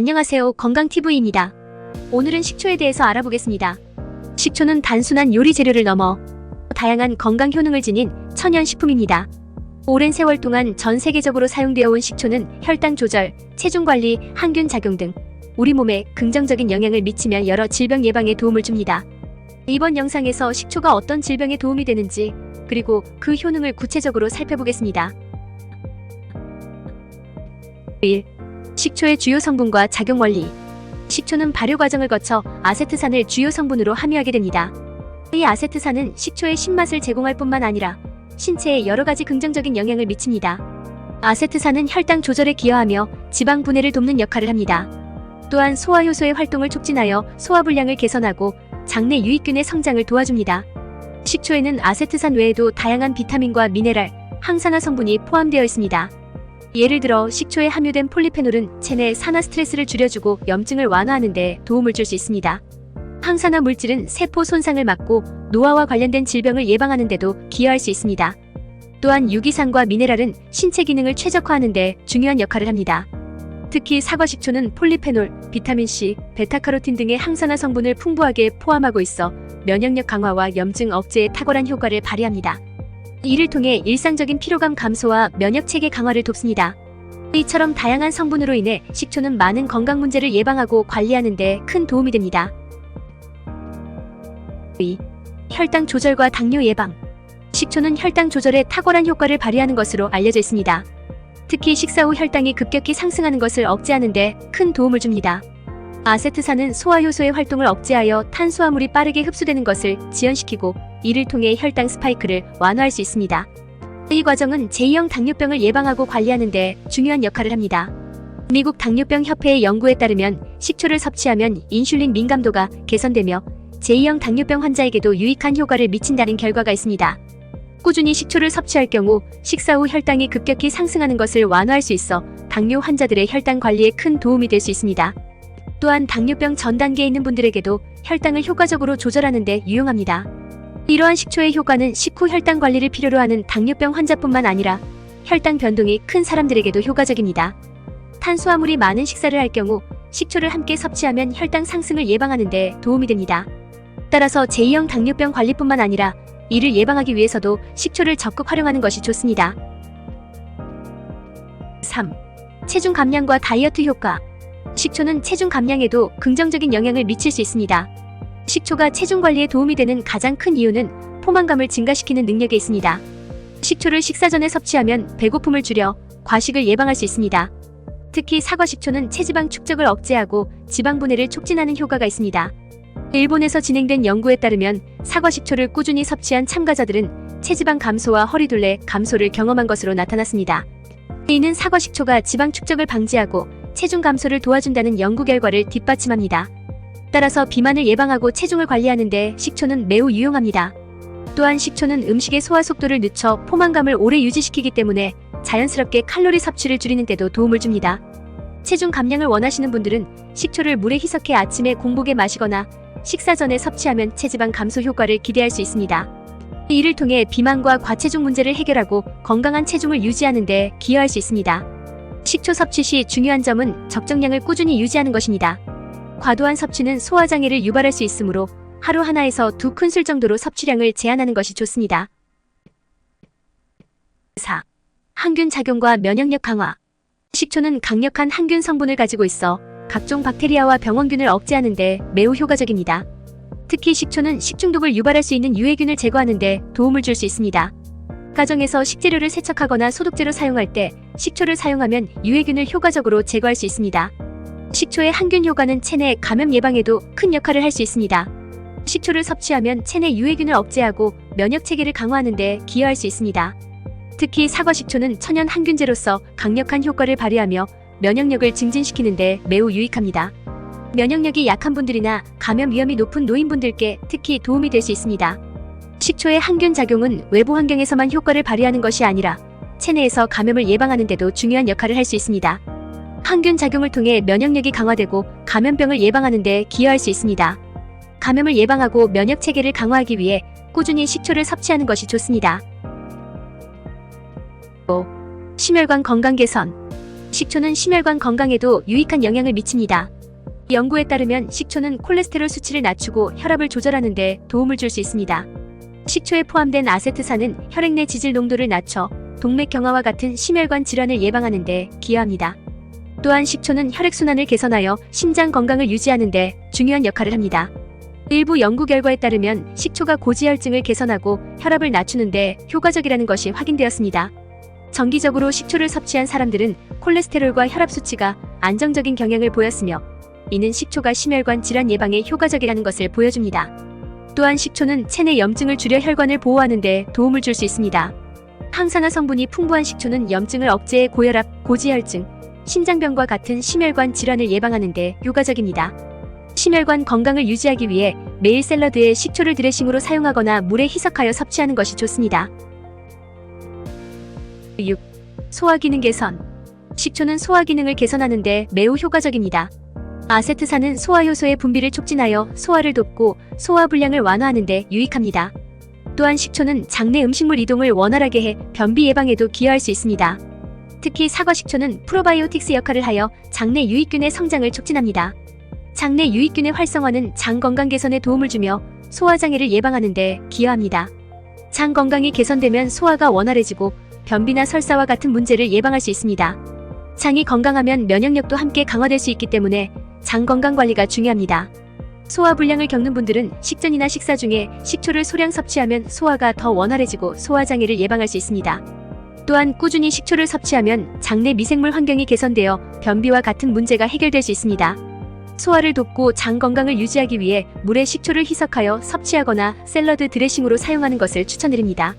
안녕하세요. 건강TV입니다. 오늘은 식초에 대해서 알아보겠습니다. 식초는 단순한 요리 재료를 넘어 다양한 건강 효능을 지닌 천연 식품입니다. 오랜 세월 동안 전 세계적으로 사용되어 온 식초는 혈당 조절, 체중 관리, 항균 작용 등 우리 몸에 긍정적인 영향을 미치며 여러 질병 예방에 도움을 줍니다. 이번 영상에서 식초가 어떤 질병에 도움이 되는지 그리고 그 효능을 구체적으로 살펴보겠습니다. 1. 식초의 주요 성분과 작용 원리. 식초는 발효 과정을 거쳐 아세트산을 주요 성분으로 함유하게 됩니다. 이 아세트산은 식초의 신맛을 제공할 뿐만 아니라 신체에 여러 가지 긍정적인 영향을 미칩니다. 아세트산은 혈당 조절에 기여하며 지방 분해를 돕는 역할을 합니다. 또한 소화 효소의 활동을 촉진하여 소화 불량을 개선하고 장내 유익균의 성장을 도와줍니다. 식초에는 아세트산 외에도 다양한 비타민과 미네랄, 항산화 성분이 포함되어 있습니다. 예를 들어 식초에 함유된 폴리페놀은 체내 산화 스트레스를 줄여주고 염증을 완화하는 데 도움을 줄 수 있습니다. 항산화 물질은 세포 손상을 막고 노화와 관련된 질병을 예방하는 데도 기여할 수 있습니다. 또한 유기산과 미네랄은 신체 기능을 최적화하는 데 중요한 역할을 합니다. 특히 사과 식초는 폴리페놀, 비타민C, 베타카로틴 등의 항산화 성분을 풍부하게 포함하고 있어 면역력 강화와 염증 억제에 탁월한 효과를 발휘합니다. 이를 통해 일상적인 피로감 감소와 면역 체계 강화를 돕습니다. 이처럼 다양한 성분으로 인해 식초는 많은 건강 문제를 예방하고 관리하는 데 큰 도움이 됩니다. 2. 혈당 조절과 당뇨 예방. 식초는 혈당 조절에 탁월한 효과를 발휘하는 것으로 알려져 있습니다. 특히 식사 후 혈당이 급격히 상승하는 것을 억제하는 데 큰 도움을 줍니다. 아세트산은 소화효소의 활동을 억제하여 탄수화물이 빠르게 흡수되는 것을 지연시키고 이를 통해 혈당 스파이크를 완화할 수 있습니다. 이 과정은 제2형 당뇨병을 예방하고 관리하는 데 중요한 역할을 합니다. 미국 당뇨병 협회의 연구에 따르면 식초를 섭취하면 인슐린 민감도가 개선되며 제2형 당뇨병 환자에게도 유익한 효과를 미친다는 결과가 있습니다. 꾸준히 식초를 섭취할 경우 식사 후 혈당이 급격히 상승하는 것을 완화할 수 있어 당뇨 환자들의 혈당 관리에 큰 도움이 될 수 있습니다. 또한 당뇨병 전 단계에 있는 분들에게도 혈당을 효과적으로 조절하는 데 유용합니다. 이러한 식초의 효과는 식후 혈당 관리를 필요로 하는 당뇨병 환자뿐만 아니라 혈당 변동이 큰 사람들에게도 효과적입니다. 탄수화물이 많은 식사를 할 경우 식초를 함께 섭취하면 혈당 상승을 예방하는 데 도움이 됩니다. 따라서 제2형 당뇨병 관리뿐만 아니라 이를 예방하기 위해서도 식초를 적극 활용하는 것이 좋습니다. 3. 체중 감량과 다이어트 효과. 식초는 체중 감량에도 긍정적인 영향을 미칠 수 있습니다. 식초가 체중 관리에 도움이 되는 가장 큰 이유는 포만감을 증가시키는 능력에 있습니다. 식초를 식사 전에 섭취하면 배고픔을 줄여 과식을 예방할 수 있습니다. 특히 사과 식초는 체지방 축적을 억제하고 지방 분해를 촉진하는 효과가 있습니다. 일본에서 진행된 연구에 따르면 사과 식초를 꾸준히 섭취한 참가자들은 체지방 감소와 허리둘레 감소를 경험한 것으로 나타났습니다. 이는 사과 식초가 지방 축적을 방지하고 체중 감소를 도와준다는 연구 결과를 뒷받침합니다. 따라서 비만을 예방하고 체중을 관리하는데 식초는 매우 유용합니다. 또한 식초는 음식의 소화 속도를 늦춰 포만감을 오래 유지시키기 때문에 자연스럽게 칼로리 섭취를 줄이는 데도 도움을 줍니다. 체중 감량을 원하시는 분들은 식초를 물에 희석해 아침에 공복에 마시거나 식사 전에 섭취하면 체지방 감소 효과를 기대할 수 있습니다. 이를 통해 비만과 과체중 문제를 해결하고 건강한 체중을 유지하는 데 기여할 수 있습니다. 식초 섭취 시 중요한 점은 적정량을 꾸준히 유지하는 것입니다. 과도한 섭취는 소화장애를 유발할 수 있으므로 하루 하나에서 두 큰술 정도로 섭취량을 제한하는 것이 좋습니다. 4. 항균 작용과 면역력 강화. 식초는 강력한 항균 성분을 가지고 있어 각종 박테리아와 병원균을 억제하는 데 매우 효과적입니다. 특히 식초는 식중독을 유발할 수 있는 유해균을 제거하는 데 도움을 줄 수 있습니다. 가정에서 식재료를 세척하거나 소독제로 사용할 때 식초를 사용하면 유해균을 효과적으로 제거할 수 있습니다. 식초의 항균 효과는 체내 감염 예방에도 큰 역할을 할 수 있습니다. 식초를 섭취하면 체내 유해균을 억제하고 면역 체계를 강화하는 데 기여할 수 있습니다. 특히 사과 식초는 천연 항균제로서 강력한 효과를 발휘하며 면역력을 증진시키는 데 매우 유익합니다. 면역력이 약한 분들이나 감염 위험이 높은 노인분들께 특히 도움이 될 수 있습니다. 식초의 항균 작용은 외부 환경에서만 효과를 발휘하는 것이 아니라 체내에서 감염을 예방하는 데도 중요한 역할을 할 수 있습니다. 항균 작용을 통해 면역력이 강화되고 감염병을 예방하는 데 기여할 수 있습니다. 감염을 예방하고 면역 체계를 강화하기 위해 꾸준히 식초를 섭취하는 것이 좋습니다. 5. 심혈관 건강 개선. 식초는 심혈관 건강에도 유익한 영향을 미칩니다. 연구에 따르면 식초는 콜레스테롤 수치를 낮추고 혈압을 조절하는 데 도움을 줄 수 있습니다. 식초에 포함된 아세트산은 혈액 내 지질 농도를 낮춰 동맥 경화와 같은 심혈관 질환을 예방하는 데 기여합니다. 또한 식초는 혈액순환을 개선하여 심장 건강을 유지하는 데 중요한 역할을 합니다. 일부 연구 결과에 따르면 식초가 고지혈증을 개선하고 혈압을 낮추는 데 효과적이라는 것이 확인되었습니다. 정기적으로 식초를 섭취한 사람들은 콜레스테롤과 혈압 수치가 안정적인 경향을 보였으며 이는 식초가 심혈관 질환 예방에 효과적이라는 것을 보여줍니다. 또한 식초는 체내 염증을 줄여 혈관을 보호하는 데 도움을 줄 수 있습니다. 항산화 성분이 풍부한 식초는 염증을 억제해 고혈압, 고지혈증, 심장병과 같은 심혈관 질환을 예방하는 데 효과적입니다. 심혈관 건강을 유지하기 위해 매일 샐러드에 식초를 드레싱으로 사용하거나 물에 희석하여 섭취하는 것이 좋습니다. 6. 소화 기능 개선. 식초는 소화 기능을 개선하는 데 매우 효과적입니다. 아세트산은 소화 효소의 분비를 촉진하여 소화를 돕고 소화 불량을 완화하는 데 유익합니다. 또한 식초는 장내 음식물 이동을 원활하게 해 변비 예방에도 기여할 수 있습니다. 특히 사과 식초는 프로바이오틱스 역할을 하여 장내 유익균의 성장을 촉진합니다. 장내 유익균의 활성화는 장 건강 개선에 도움을 주며 소화 장애를 예방하는 데 기여합니다. 장 건강이 개선되면 소화가 원활해지고 변비나 설사와 같은 문제를 예방할 수 있습니다. 장이 건강하면 면역력도 함께 강화될 수 있기 때문에 장 건강 관리가 중요합니다. 소화 불량을 겪는 분들은 식전이나 식사 중에 식초를 소량 섭취하면 소화가 더 원활해지고 소화 장애를 예방할 수 있습니다. 또한 꾸준히 식초를 섭취하면 장내 미생물 환경이 개선되어 변비와 같은 문제가 해결될 수 있습니다. 소화를 돕고 장 건강을 유지하기 위해 물에 식초를 희석하여 섭취하거나 샐러드 드레싱으로 사용하는 것을 추천드립니다.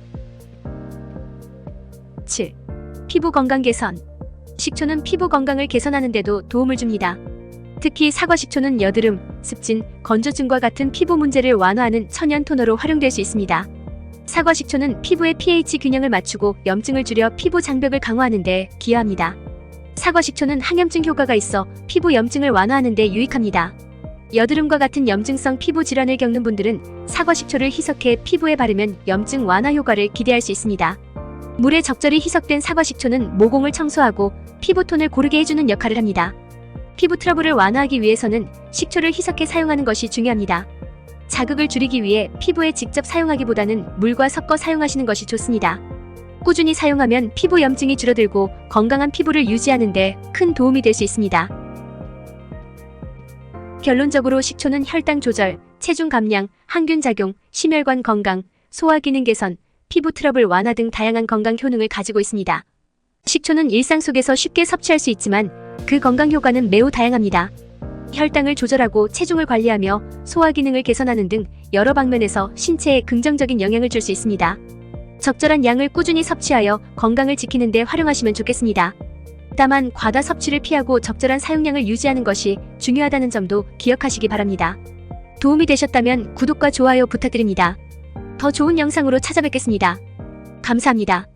7. 피부 건강 개선. 식초는 피부 건강을 개선하는 데도 도움을 줍니다. 특히 사과 식초는 여드름, 습진, 건조증과 같은 피부 문제를 완화하는 천연 토너로 활용될 수 있습니다. 사과 식초는 피부의 pH 균형을 맞추고 염증을 줄여 피부 장벽을 강화하는 데 기여합니다. 사과 식초는 항염증 효과가 있어 피부 염증을 완화하는 데 유익합니다. 여드름과 같은 염증성 피부 질환을 겪는 분들은 사과 식초를 희석해 피부에 바르면 염증 완화 효과를 기대할 수 있습니다. 물에 적절히 희석된 사과 식초는 모공을 청소하고 피부톤을 고르게 해주는 역할을 합니다. 피부 트러블을 완화하기 위해서는 식초를 희석해 사용하는 것이 중요합니다. 자극을 줄이기 위해 피부에 직접 사용하기보다는 물과 섞어 사용하시는 것이 좋습니다. 꾸준히 사용하면 피부 염증이 줄어들고 건강한 피부를 유지하는 데 큰 도움이 될 수 있습니다. 결론적으로 식초는 혈당 조절, 체중 감량, 항균 작용, 심혈관 건강, 소화 기능 개선, 피부 트러블 완화 등 다양한 건강 효능을 가지고 있습니다. 식초는 일상 속에서 쉽게 섭취할 수 있지만 그 건강 효과는 매우 다양합니다. 혈당을 조절하고 체중을 관리하며 소화 기능을 개선하는 등 여러 방면에서 신체에 긍정적인 영향을 줄 수 있습니다. 적절한 양을 꾸준히 섭취하여 건강을 지키는 데 활용하시면 좋겠습니다. 다만 과다 섭취를 피하고 적절한 사용량을 유지하는 것이 중요하다는 점도 기억하시기 바랍니다. 도움이 되셨다면 구독과 좋아요 부탁드립니다. 더 좋은 영상으로 찾아뵙겠습니다. 감사합니다.